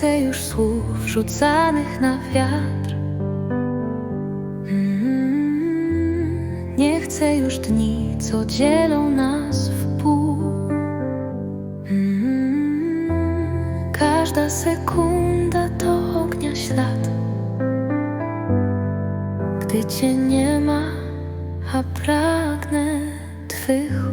chcę już słów rzucanych na wiatr. Mm, Nie chcę już dni, co dzielą nas w pół. Mm, Każda sekunda to ognia ślad. Gdy cię nie ma, a pragnę twych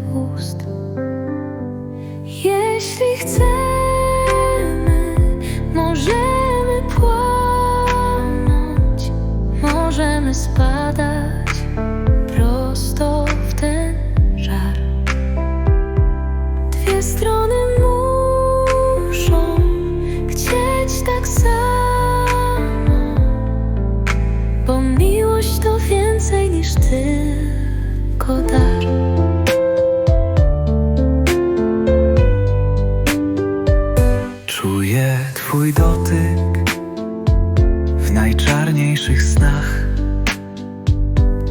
dar. Czuję Twój dotyk w najczarniejszych snach.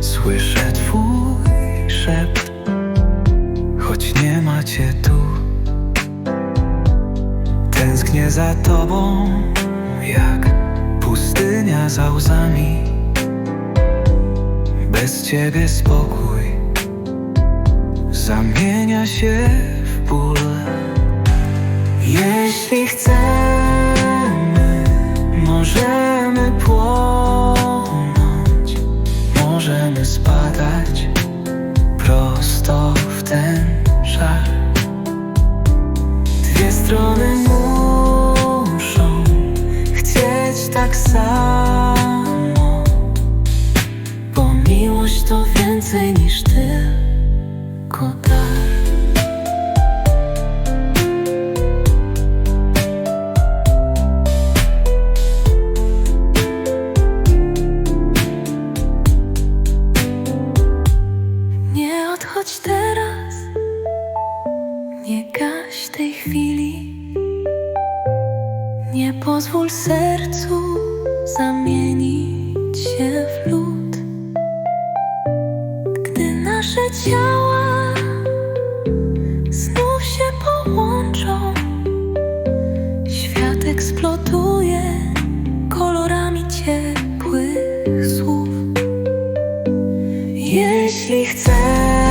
Słyszę Twój szept, choć nie ma Cię tu. Tęsknię za Tobą, jak pustynia za łzami. Bez Ciebie spokój zamienia się w ból. Jeśli chcemy, możemy płonąć, możemy spadać prosto w ten żar. Odchodź teraz, nie gaś tej chwili. Nie pozwól sercu zamienić się w lód. Gdy nasze ciała znów się połączą, świat eksploduje kolorami ciepłych słów. Jeśli chcemy,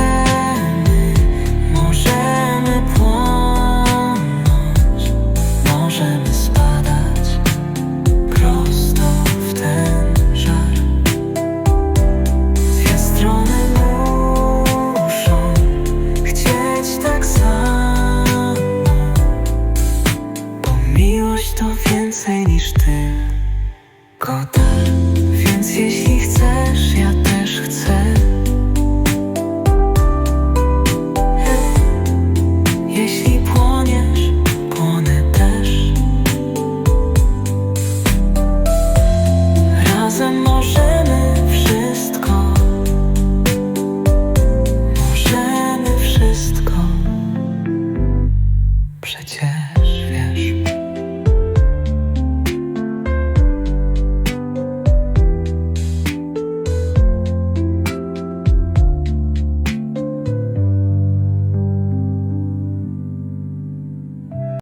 to więcej niż tylko dar. Więc jeśli chcesz, ja też chcę.